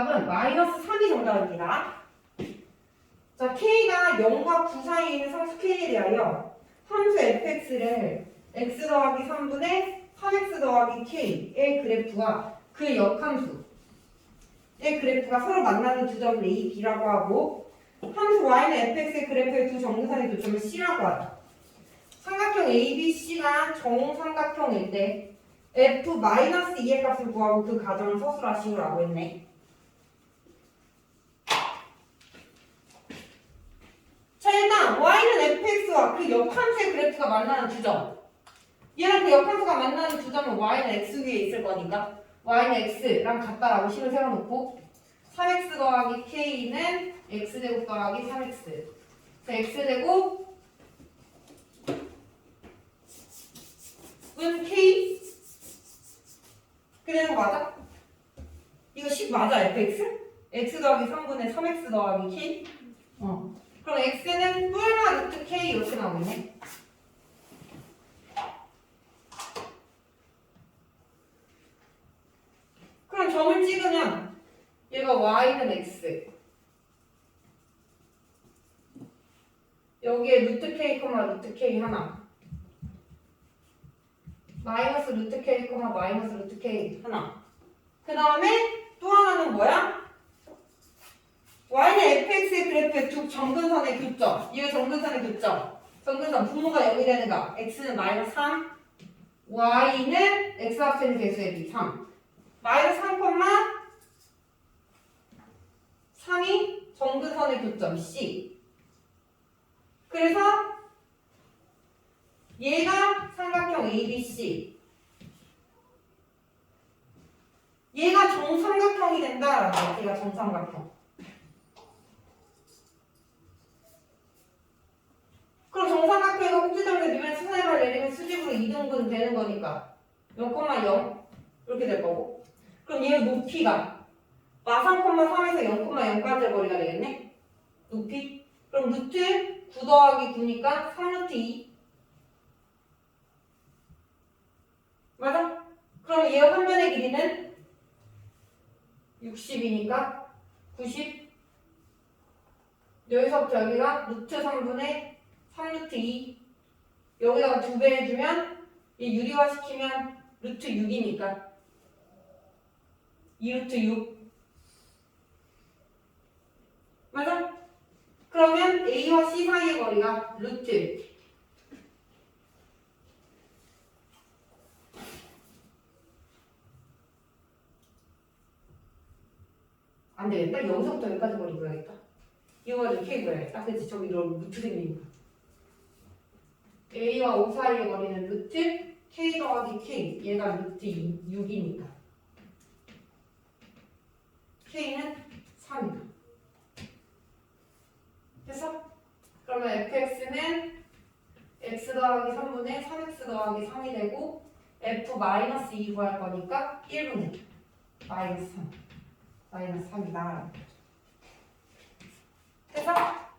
정답은 마이너스 3이 정답입니다. 자, k가 0과 9 사이에 있는 상수 k에 대하여 함수 fx를 x 더하기 3분의 3x 더하기 k의 그래프와 그 역함수의 그래프가 서로 만나는 두 점을 a, b라고 하고 함수 y는 fx의 그래프의 두 정사의 두 점을 c라고 하죠. 삼각형 ABC가 정삼각형일 때 f-2의 값을 구하고 그 가정을 서술하시오라고 했네. 자 일단 y는 fx와 그 역함수의 그래프가 만나는 두 점. 얘랑 그 역함수가 만나는 두 점은 y는 x 위에 있을 거니까 y는 x랑 같다라고 식을 세워놓고 3x 더하기 k는 x제곱 더하기 3x. 자 x제곱 은 k 그래서 맞아? 이거 10 맞아 fx? x 더하기 3분의 3x 더하기 k? 어. 그럼 x는 뿔마 루트 k 이렇게 나오네. 그럼 점을 찍으면 얘가 y는 x 여기에 루트 k, 루트 k 하나 마이너스 루트 k, 마이너스 루트 k 하나 그 다음에? Y는 fx의 그래프의 두 정근선의 교점. 이게 정근선의 교점. 정근선 분모가 0이 되는 거. x는 마이너스 3 y는 x 앞에 있는 개수의 b 3 마이너스 3, 3이 정근선의 교점 c. 그래서 얘가 삼각형 ABC 얘가 정삼각형이 된다라고 얘가 정삼각형 그럼 정삼각형이가 꼭지점에서 미면 수선해발 내리면 수직으로 이등분 되는 거니까 0,0 이렇게 될 거고. 그럼 얘의 높이가 마3,3에서 0,0까지의 거리가 되겠네? 높이? 그럼 루트 9 더하기 9니까 3루트 2 맞아? 그럼 얘 한면의 길이는 60이니까 90 여기서부터 여기가 루트 3분의 3루트 2 여기다가 두 배 해주면 얘 유리화 시키면 루트 6이니까 2루트 6 맞아? 그러면 A와 C 사이의 거리가 루트 안 되겠다. 여기서부터 여기까지 거리 구해야겠다. 이거 가지고 K 구해야겠다. 그치? 저기 이런 루트 생기니까. A와 O 사이의 거리는 루트 K 더하기 K. 얘가 루트 6이니까. K는 3이다. 됐어? 그러면 fx는 x 더하기 3분의 3x 더하기 3이 되고 f 마이너스 2 구할 거니까 1분의 마이너스 3 마이너스 3이다 됐어?